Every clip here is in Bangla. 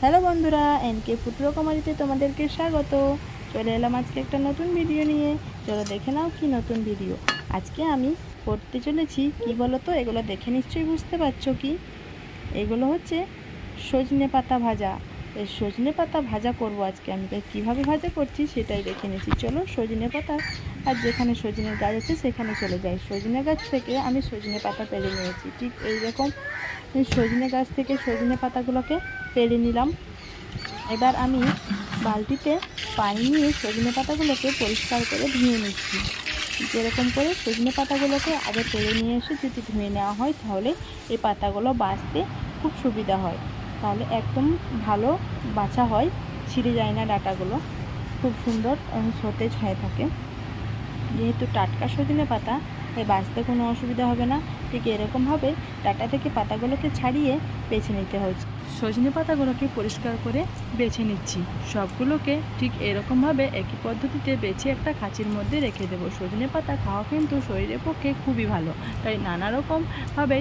হ্যালো বন্ধুরা, এনকে পুত্র কুমারীতে তোমাদেরকে স্বাগত। চলে এলাম আজকে একটা নতুন ভিডিও নিয়ে। চলো দেখে নাও কি নতুন ভিডিও। আজকে আমি করতে চলেছি, কি বলো তো এগুলো দেখে নিশ্চয়ই বুঝতে পারছ কি? এগুলো হচ্ছে সজনে পাতা ভাজা। এই সজনে পাতা ভাজা করব আজকে আমি। তাই কীভাবে ভাজা করছি সেটাই দেখে নিচ্ছি চলো সজনে পাতা, আর যেখানে সজনের গাছ আছে সেখানে চলে যাই। সজনে গাছ থেকে আমি সজনে পাতা পেরে নিয়েছি। ঠিক এইরকম এই সজনে গাছ থেকে সজনে পাতাগুলোকে পেরে নিলাম। এবার আমি বালতিতে পানি নিয়ে সজনে পাতাগুলোকে পরিষ্কার করে ধুয়ে নিচ্ছি। যেরকম করে সজনে পাতাগুলোকে আগে পেরে নিয়ে এসে যদি ধুয়ে নেওয়া হয়, তাহলে এই পাতাগুলো বাছতে খুব সুবিধা হয়। তাহলে একদম ভালো বাছা হয়, ছিঁড়ে যায় না ডাটাগুলো। খুব সুন্দর সতেজ হয়ে থাকে। যেহেতু টাটকা সজনে পাতা তাই বাঁচতে কোনো অসুবিধা হবে না। ঠিক এরকমভাবে ডাটা থেকে পাতাগুলোকে ছাড়িয়ে বেছে নিতে হচ্ছে। সজনে পাতাগুলোকে পরিষ্কার করে বেছে নিচ্ছি। সবগুলোকে ঠিক এরকমভাবে একই পদ্ধতিতে বেছে একটা খাঁচির মধ্যে রেখে দেব। সজনে পাতা খাওয়া কিন্তু শরীরের পক্ষে খুবই ভালো। তাই নানা রকমভাবে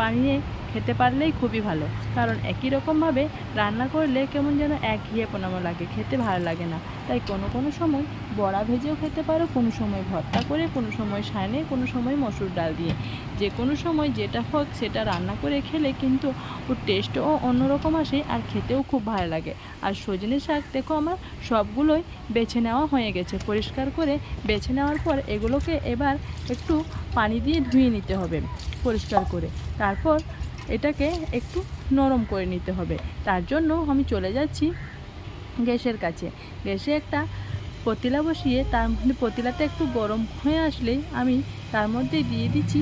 বানিয়ে খেতে পারলেই খুবই ভালো। কারণ একই রকমভাবে রান্না করলে কেমন যেন এক ঘিয়ে পোনামো লাগে, খেতে ভালো লাগে না। তাই কোনো কোনো সময় বড়া ভেজেও খেতে পারো, কোনো সময় ভর্তা করে, কোনো সময় সানে, কোনো সময় মসুর ডাল দিয়ে। যে কোনো সময় যেটা হোক সেটা রান্না করে খেলে কিন্তু ওর টেস্টও অন্যরকম আসে আর খেতেও খুব ভালো লাগে। আর সজনে শাক দেখো আমার সবগুলোই বেছে নেওয়া হয়ে গেছে। পরিষ্কার করে বেছে নেওয়ার পর এগুলোকে এবার একটু পানি দিয়ে ধুয়ে নিতে হবে পরিষ্কার করে। তারপর এটাকে একটু নরম করে নিতে হবে। তার জন্য আমি চলে যাচ্ছি গ্যাসের কাছে। গ্যাসে একটা পতিলা বসিয়ে তার মধ্যে পতিলাতে একটু গরম হয়ে আসলেই আমি তার মধ্যে দিয়ে দিচ্ছি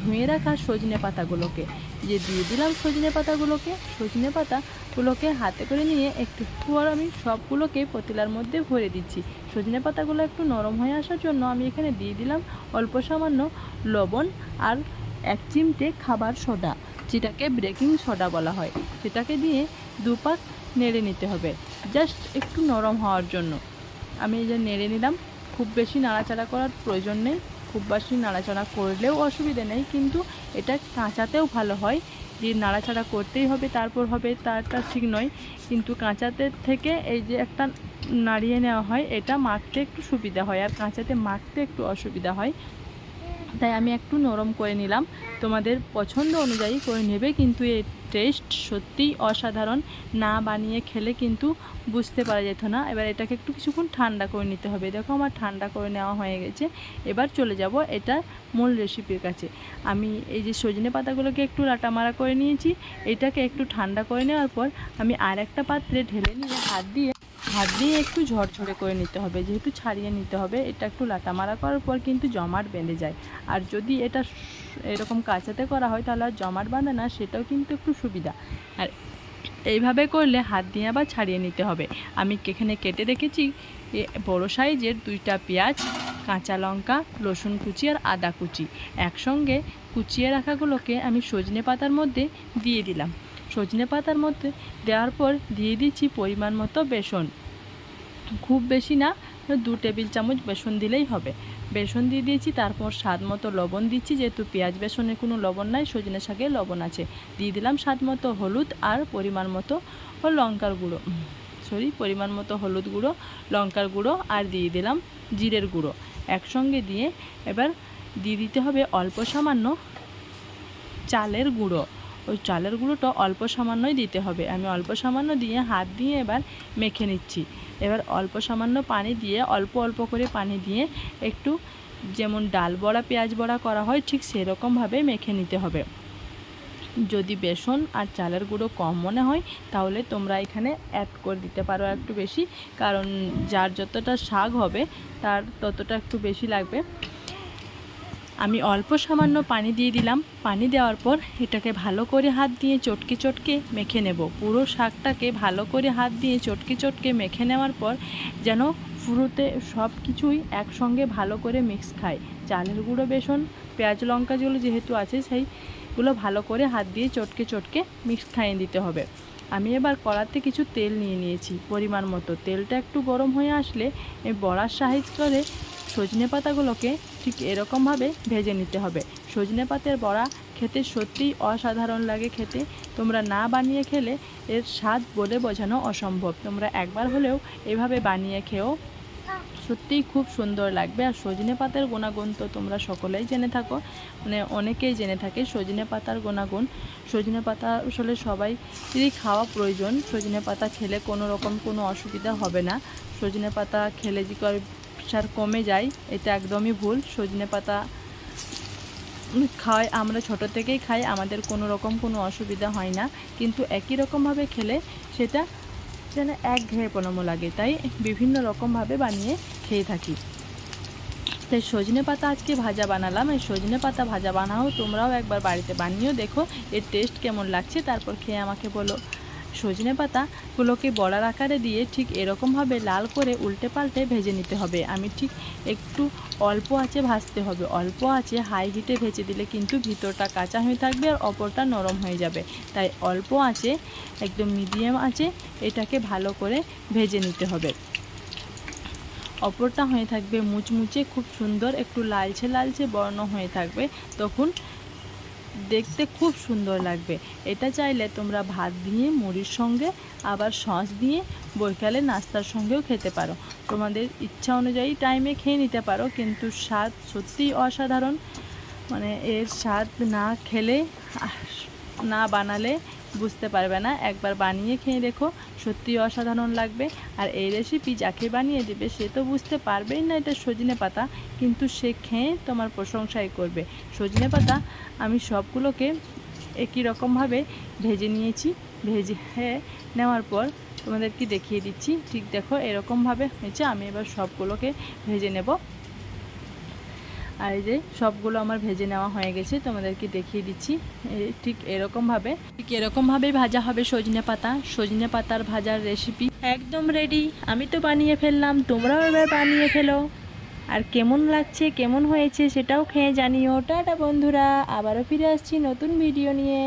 ধুয়ে রাখা সজনে পাতাগুলোকে। যে দিয়ে দিলাম সজনে পাতাগুলোকে সজনে পাতাগুলোকে হাতে করে নিয়ে একটু পর আমি সবগুলোকে পতিলার মধ্যে ভরে দিচ্ছি। সজনে পাতাগুলো একটু নরম হয়ে আসার জন্য আমি এখানে দিয়ে দিলাম অল্প সামান্য লবণ আর এক চিমটে খাবার সোডা। যেটাকে ব্রেকিং সোডা বলা হয়। সেটাকে দিয়ে দুপাক নেড়ে নিতে হবে। জাস্ট একটু নরম হওয়ার জন্য। আমি এই যে নেড়ে নিলাম, খুব বেশি নাড়াচাড়া করার প্রয়োজন নেই। খুব বেশি নাড়াচাড়া করলেও অসুবিধে নেই, কিন্তু এটা কাঁচাতেও ভালো হয়। যে নাড়াচাড়া করতেই হবে, তারপর হবে তারটা ঠিক নয়। কিন্তু কাঁচাতে থেকে এই যে একটা নাড়িয়ে নেওয়া হয়, এটা মাখতে একটু সুবিধা হয়। আর কাঁচাতে মাখতে একটু অসুবিধা হয়। তাই আমি একটু নরম করে নিলাম। তোমাদের পছন্দ অনুযায়ী করে নেবে, কিন্তু এর টেস্ট সত্যিই অসাধারণ। না বানিয়ে খেলে কিন্তু বুঝতে পারা যেত না। এবার এটাকে একটু কিছুক্ষণ ঠান্ডা করে নিতে হবে। দেখো আমার ঠান্ডা করে নেওয়া হয়ে গেছে। এবার চলে যাব এটা মূল রেসিপির কাছে। আমি এই যে সজনে পাতাগুলোকে একটু লাটামারা করে নিয়েছি। এটাকে একটু ঠান্ডা করে নেওয়ার পর আমি আর একটা পাত্রে ঢেলে নিয়ে হাত দিয়ে হাত দিয়ে একটু ঝরঝরে করে নিতে হবে, যেহেতু ছাড়িয়ে নিতে হবে, এটা একটু লাটা মারা করার পর কিন্তু জমাট বেঁধে যায়। আর যদি এটা এরকম কাঁচাতে করা হয়, তাহলে আর জমাট বাঁধে না, সেটাও কিন্তু একটু সুবিধা। আর এইভাবে করলে হাত দিয়ে আবার ছাড়িয়ে নিতে হবে। আমি এখানে কেটে রেখেছি বড় সাইজের দুইটা পেঁয়াজ, কাঁচা লঙ্কা, রসুন কুচি আর আদা কুচি। একসঙ্গে কুচিয়ে রাখাগুলোকে আমি সজনে পাতার মধ্যে দিয়ে দিলাম। সজনে পাতার মধ্যে দেওয়ার পর দিয়ে দিচ্ছি পরিমাণ মতো বেসন। খুব বেশি না, দু টেবিল চামচ বেসন দিলেই হবে। বেসন দিয়ে দিয়েছি, তারপর স্বাদ মতো লবণ দিচ্ছি, যেহেতু পেঁয়াজ বেসনে কোনো লবণ নাই, সজনে শাকে লবণ আছে। দিয়ে দিলাম স্বাদ মতো হলুদ আর পরিমাণ মতো লঙ্কার গুঁড়ো। সরি, পরিমাণ মতো হলুদ গুঁড়ো, লঙ্কার গুঁড়ো আর দিয়ে দিলাম জিরের গুঁড়ো। একসঙ্গে দিয়ে এবার দিয়ে দিতে হবে অল্প সামান্য চালের গুঁড়ো। ওই চালের গুঁড়োটা অল্প সামান্যই দিতে হবে। আমি অল্প সামান্য দিয়ে হাত দিয়ে এবার মেখে নিচ্ছি। এবার অল্প সামান্য পানি দিয়ে, অল্প অল্প করে পানি দিয়ে একটু যেমন ডাল বড়া, পেঁয়াজ বড়া করা হয়, ঠিক সেরকমভাবে মেখে নিতে হবে। যদি বেসন আর চালের গুঁড়ো কম মনে হয়, তাহলে তোমরা এখানে অ্যাড করে দিতে পারো একটু বেশি, কারণ যার যতটা শাক হবে, তার ততটা একটু বেশি লাগবে। আমি অল্প সামান্য পানি দিয়ে দিলাম। পানি দেওয়ার পর এটাকে ভালো করে হাত দিয়ে চটকে চটকে মেখে নেব। পুরো শাকটাকে ভালো করে হাত দিয়ে চটকে চটকে মেখে নেওয়ার পর যেন পুরোতে সব কিছুই একসঙ্গে ভালো করে মিক্স খায়। চালের গুঁড়ো বেসন, পেঁয়াজ, লঙ্কা যেগুলো যেহেতু আছে সেইগুলো ভালো করে হাত দিয়ে চটকে চটকে মিক্স খাইয়ে দিতে হবে। আমি এবার কড়াতে কিছু তেল নিয়ে নিয়েছি পরিমাণ মতো। তেলটা একটু গরম হয়ে আসলে বড়ার সাইজ করে সজনে পাতাগুলোকে ঠিক এরকমভাবে ভেজে নিতে হবে। সজনে পাতের বড়া খেতে সত্যিই অসাধারণ লাগে খেতে। তোমরা না বানিয়ে খেলে এর স্বাদ বলে বোঝানো অসম্ভব। তোমরা একবার হলেও এভাবে বানিয়ে খেও। সত্যিই খুব সুন্দর লাগবে। আর সজনে পাতার গুণাগুণ তো তোমরা সকলেই জেনে থাকো। মানে অনেকেই জেনে থাকে সজনে পাতার গুণাগুণ। সজনে পাতা আসলে সবাইরই খাওয়া প্রয়োজন। সজনে পাতা খেলে কোনো রকম কোনো অসুবিধা হবে না। সজনে পাতা খেলে যে সার কমে যায়, এটা একদমই ভুল। সজনে পাতা খাওয়াই আমরা ছোট থেকেই খাই, আমাদের কোনো রকম কোনো অসুবিধা হয় না। কিন্তু একই রকমভাবে খেলে সেটা যেন এক ঘেয়েপনমো লাগে। তাই বিভিন্ন রকমভাবে বানিয়ে খেয়ে থাকি। তাই সজনে পাতা আজকে ভাজা বানালাম। এই সজনে পাতা ভাজা বানাও, তোমরাও একবার বাড়িতে বানিয়েও দেখো, এর টেস্ট কেমন লাগছে। তারপর খেয়ে আমাকে বলো। সজনে পাতাগুলোকে বড়ার আকারে দিয়ে ঠিক এরকমভাবে লাল করে উল্টে পাল্টে ভেজে নিতে হবে। আমি ঠিক একটু অল্প আঁচে ভাজতে হবে। অল্প আঁচে হাই হিটে ভেজে দিলে কিন্তু ভিতরটা কাঁচা হয়ে থাকবে আর অপরটা নরম হয়ে যাবে। তাই অল্প আঁচে, একদম মিডিয়াম আঁচে এটাকে ভালো করে ভেজে নিতে হবে। অপরটা হয়ে থাকবে মুচমুচে, খুব সুন্দর, একটু লালচে লালচে বর্ণ হয়ে থাকবে। তখন দেখতে খুব সুন্দর লাগবে। এটা চাইলে তোমরা ভাত দিয়ে, মুড়ির সঙ্গে, আবার সস দিয়ে, বৈকালে নাস্তার সঙ্গেও খেতে পারো। তোমাদের ইচ্ছা অনুযায়ী টাইমে খেয়ে নিতে পারো, কিন্তু স্বাদ সত্যিই অসাধারণ। মানে এর স্বাদ না খেলে না বানালে বুঝতে পারবে না। একবার বানিয়ে খেয়ে দেখো সত্যি অসাধারণ লাগবে। আর এই রেসিপি যাকে বানিয়ে দেবে, সে তো বুঝতে পারবেই না এটা সজনে পাতা। কিন্তু সে খেয়ে তোমার প্রশংসাই করবে। সজনে পাতা আমি সবগুলোকে একই রকমভাবে ভেজে নিয়েছি। ভেজে হ্যাঁ নেওয়ার পর তোমাদেরকে দেখিয়ে দিচ্ছি। ঠিক দেখো, এরকমভাবে হয়েছে। আমি এবার সবগুলোকে ভেজে নেব। আর এই যে সবগুলো আমার ভেজে নেওয়া হয়ে গেছে, তোমাদেরকে দেখিয়ে দিচ্ছি। ঠিক এরকমভাবে, ঠিক এরকমভাবেই ভাজা হবে সজনে পাতা। সজনে পাতার ভাজার রেসিপি একদম রেডি আমি তো বানিয়ে ফেললাম, তোমরাও এবার বানিয়ে ফেলো। আর কেমন লাগছে, কেমন হয়েছে সেটাও খেয়ে জানিও। টাটা বন্ধুরা, আবারও ফিরে আসছি নতুন ভিডিও নিয়ে।